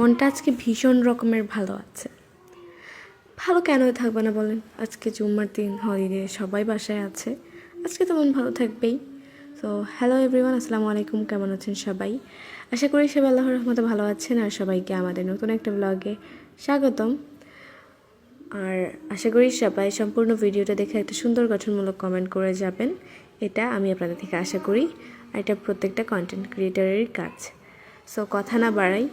মনটা আজকে ভীষণ রকমের ভালো আছে। ভালো কেন থাকবে না বলেন? আজকে জুম্মার দিন হলিডে সবাই বাসায় আছে। আজকে তো মন ভালো থাকবেই। তো হ্যালো এভরিওয়ান আসসালামু আলাইকুম, কেমন আছেন সবাই? আশা করি সবাই আল্লাহর রহমতে ভালো আছেন আর সবাইকে আমাদের নতুন একটা ব্লগে স্বাগতম। আর আশা করি সবাই সম্পূর্ণ ভিডিওটা দেখে একটা সুন্দর গঠনমূলক কমেন্ট করে যাবেন। এটা আমি আপনাদের থেকে আশা করি। আর এটা প্রত্যেকটা কন্টেন্ট ক্রিয়েটারের কাজ। সো কথা না বাড়াই।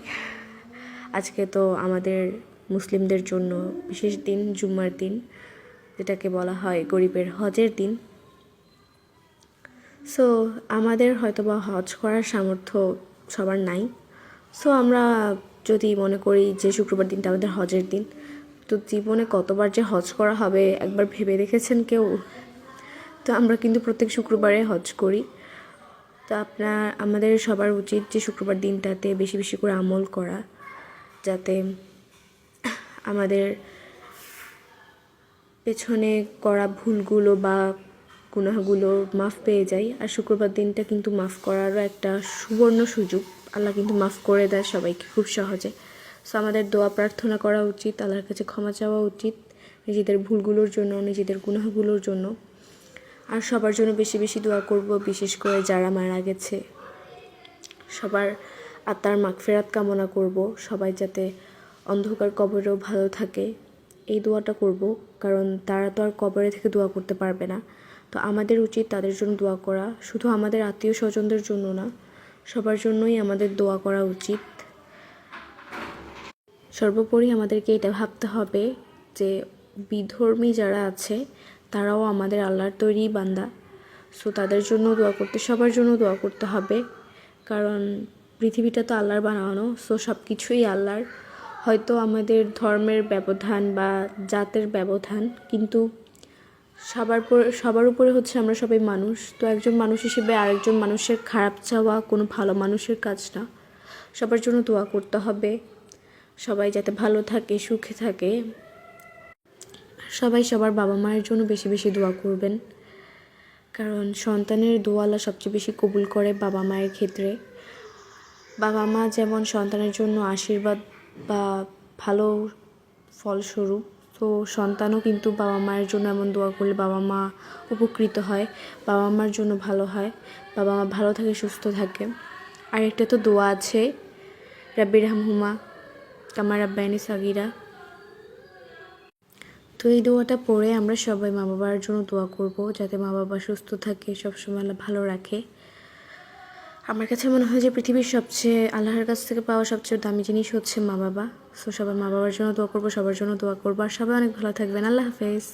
আজকে তো আমাদের মুসলিমদের জন্য বিশেষ দিন, জুম্মার দিন, যেটাকে বলা হয় গরিবের হজের দিন। সো আমাদের হয়তো বা হজ করার সামর্থ্য সবার নাই। সো আমরা যদি মনে করি যে শুক্রবার দিনটা আমাদের হজের দিন, তো জীবনে কতবার যে হজ করা হবে একবার ভেবে দেখেছেন কেউ? তো আমরা কিন্তু প্রত্যেক শুক্রবারে হজ করি। তো আপনার, আমাদের সবার উচিত যে শুক্রবার দিনটাতে বেশি বেশি করে আমল করা। যাতে আমাদের পেছনে করা ভুলগুলো বা গুনাহগুলো মাফ পেয়ে যাই। আর শুক্রবার দিনটা কিন্তু মাফ করারও একটা সুবর্ণ সুযোগ। আল্লাহ কিন্তু মাফ করে দেয় সবাইকে খুব সহজে। সো আমাদের দোয়া প্রার্থনা করা উচিত, আল্লাহর কাছে ক্ষমা চাওয়া উচিত, নিজেদের ভুলগুলোর জন্য, নিজেদের গুনাহগুলোর জন্য। আর সবার জন্য বেশি বেশি দোয়া করব, বিশেষ করে যারা মারা গেছে। সবার আত্মার মাগফেরাত কামনা করব। সবাই যাতে অন্ধকার কবরেও ভালো থাকে। এই দোয়াটা করব, কারণ তারা তো আর কবরে থেকে দোয়া করতে পারবে না। তো আমাদের উচিত তাদের জন্য দোয়া করা। শুধু আমাদের আত্মীয় স্বজনদের জন্য না, সবার জন্যই আমাদের দোয়া করা উচিত। সর্বোপরি আমাদেরকে এটা ভাবতে হবে যে বিধর্মী যারা আছে, তারাও আমাদের আল্লাহর তৈরি বান্দা। সো তাদের জন্য দোয়া করতে, সবার জন্য দোয়া করতে হবে। কারণ পৃথিবীটা তো আল্লাহর বানানো সো সব কিছুই আল্লাহর। হয়তো আমাদের ধর্মের ব্যবধান বা জাতের ব্যবধান, কিন্তু সবার পর, সবার উপরে হচ্ছে আমরা সবাই মানুষ। তো একজন মানুষ হিসেবে আরেকজন মানুষের খারাপ চাওয়া কোনো ভালো মানুষের কাজ না। সবার জন্য দোয়া করতে হবে। সবাই যাতে ভালো থাকে, সুখে থাকে। সবাই সবার বাবা মায়ের জন্য বেশি বেশি দোয়া করবেন। কারণ সন্তানের দোয়ালা সবচেয়ে বেশি কবুল করে বাবা মায়ের ক্ষেত্রে। বাবা মা যেমন সন্তানের জন্য আশীর্বাদ বা ভালো ফলস্বরূপ, তো সন্তানও কিন্তু বাবা মায়ের জন্য এমন দোয়া করলে বাবা মা উপকৃত হয়, বাবা মার জন্য ভালো হয়, বাবা মা ভালো থাকে, সুস্থ থাকে। আর একটা তো দোয়া আছে রাব্বির হামহুমা কামার আব্বায়নি সাগিরা। তো এই দোয়াটা পড়ে আমরা সবাই মা বাবার জন্য দোয়া করব, যাতে মা বাবা সুস্থ থাকে, সবসময় ভালো রাখে। আমার কাছে মনে হয় যে পৃথিবীর সবচেয়ে আল্লাহর কাছ থেকে পাওয়া সবচেয়ে দামি জিনিস হচ্ছে মা বাবা। সো সবাই মা বাবার জন্য দোয়া করব, সবার জন্য দোয়া করব, আর সবাই অনেক ভালো থাকবেন। আল্লাহ হাফেজ।